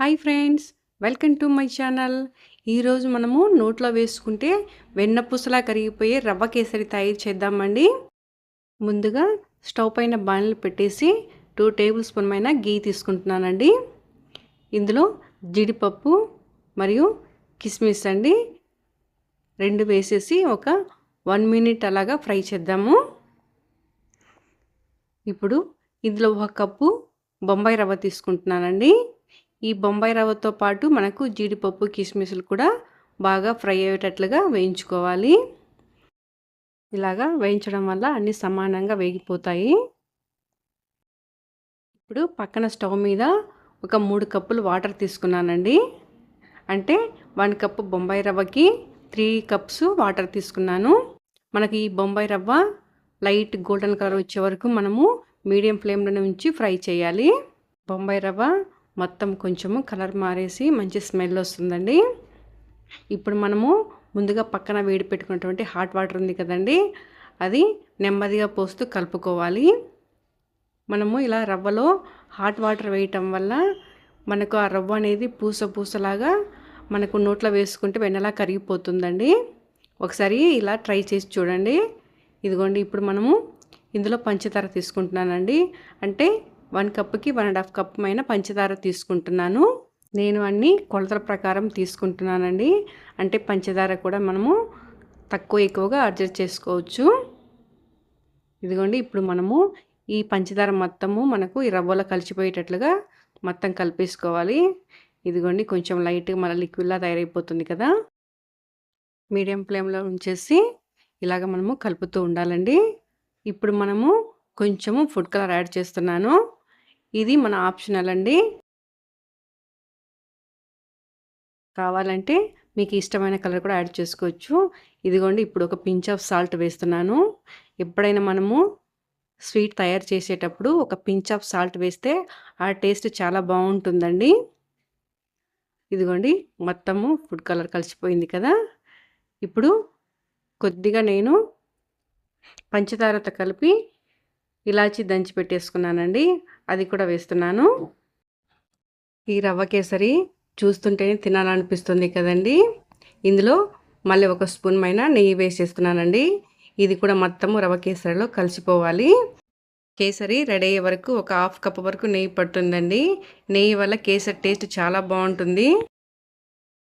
Hi friends welcome to my channel. ఈరోజు మనము నోట్లో వేసుకుంటే వెన్నపూసలా కరిగిపోయే రవ్వ కేసరి తయారు చేద్దామండి. ముందుగా స్టవ్ పైన బాణలు పెట్టేసి టూ టేబుల్ స్పూన్ పైన గీ తీసుకుంటున్నానండి. ఇందులో జీడిపప్పు మరియు కిస్మిస్ అండి. రెండు వేసేసి ఒక వన్ మినిట్ అలాగా ఫ్రై చేద్దాము. ఇప్పుడు ఇందులో ఒక కప్పు బొంబాయి రవ్వ తీసుకుంటున్నానండి. ఈ బొంబాయి రవ్వతో పాటు మనకు జీడిపప్పు కిస్మిస్లు కూడా బాగా ఫ్రై అయ్యేటట్లుగా వేయించుకోవాలి. ఇలాగా వేయించడం వల్ల అన్నీ సమానంగా వేగిపోతాయి. ఇప్పుడు పక్కన స్టవ్ మీద ఒక మూడు కప్పులు వాటర్ తీసుకున్నానండి. అంటే వన్ కప్పు బొంబాయి రవ్వకి త్రీ కప్స్ వాటర్ తీసుకున్నాను. మనకి ఈ బొంబాయి రవ్వ లైట్ గోల్డెన్ కలర్ వచ్చే వరకు మనము మీడియం ఫ్లేమ్లో ఉంచి ఫ్రై చేయాలి. బొంబాయి రవ్వ మొత్తం కొంచెము కలర్ మారేసి మంచి స్మెల్ వస్తుందండి. ఇప్పుడు మనము ముందుగా పక్కన వేడి పెట్టుకున్నటువంటి హాట్ వాటర్ ఉంది కదండి అది నెమ్మదిగా పోస్తూ కలుపుకోవాలి. మనము ఇలా రవ్వలో హాట్ వాటర్ వేయటం వల్ల మనకు ఆ రవ్వ అనేది పూస పూసలాగా మనకు నోట్లో వేసుకుంటే వెన్నలా కరిగిపోతుందండి. ఒకసారి ఇలా ట్రై చేసి చూడండి. ఇదిగోండి ఇప్పుడు మనము ఇందులో పంచదార తీసుకుంటున్నానండి. అంటే వన్ కప్కి వన్ అండ్ హాఫ్ కప్ అయిన పంచదార తీసుకుంటున్నాను. నేను అన్ని కొలతల ప్రకారం తీసుకుంటున్నానండి. అంటే పంచదార కూడా మనము తక్కువ ఎక్కువగా అడ్జస్ట్ చేసుకోవచ్చు. ఇదిగోండి ఇప్పుడు మనము ఈ పంచదార మొత్తము మనకు ఈ రవ్వలో కలిసిపోయేటట్లుగా మొత్తం కలిపేసుకోవాలి. ఇదిగోండి కొంచెం లైట్గా మళ్ళీ లిక్విడ్లా తయారైపోతుంది కదా. మీడియం ఫ్లేమ్లో ఉంచేసి ఇలాగ మనము కలుపుతూ ఉండాలండి. ఇప్పుడు మనము కొంచెము ఫుడ్ కలర్ యాడ్ చేస్తున్నాను. ఇది మన ఆప్షనల్ అండి. కావాలంటే మీకు ఇష్టమైన కలర్ కూడా యాడ్ చేసుకోవచ్చు. ఇదిగోండి ఇప్పుడు ఒక పించ్ ఆఫ్ సాల్ట్ వేస్తున్నాను. ఎప్పుడైనా మనము స్వీట్ తయారు చేసేటప్పుడు ఒక పించ్ ఆఫ్ సాల్ట్ వేస్తే ఆ టేస్ట్ చాలా బాగుంటుందండి. ఇదిగోండి మొత్తము ఫుడ్ కలర్ కలిసిపోయింది కదా. ఇప్పుడు కొద్దిగా నేను పంచదారతో కలిపి ఇలాచి దంచి పెట్టేసుకున్నానండి. అది కూడా వేస్తున్నాను. ఈ రవ్వ కేసరి చూస్తుంటేనే తినాలనిపిస్తుంది కదండి. ఇందులో మళ్ళీ ఒక స్పూన్ పైన నెయ్యి వేసేస్తున్నానండి ఇది కూడా మొత్తము రవ్వ కేసరిలో కలిసిపోవాలి. కేసరి రెడీ అయ్యే వరకు ఒక హాఫ్ కప్ వరకు నెయ్యి పడుతుందండి. నెయ్యి వల్ల కేసరి టేస్ట్ చాలా బాగుంటుంది.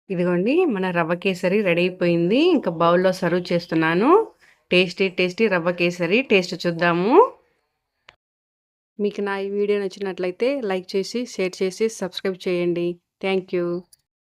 ఇదిగోండి మన రవ్వ కేసరి రెడీ అయిపోయింది. ఇంకా బౌల్లో సర్వ్ చేస్తున్నాను. టేస్టీ టేస్టీ రవ్వ కేసరి. టేస్ట్ చూద్దాము. మీకు నా ఈ వీడియో నచ్చినట్లయితే లైక్ చేసి షేర్ చేసి సబ్స్క్రైబ్ చేయండి. Thank you.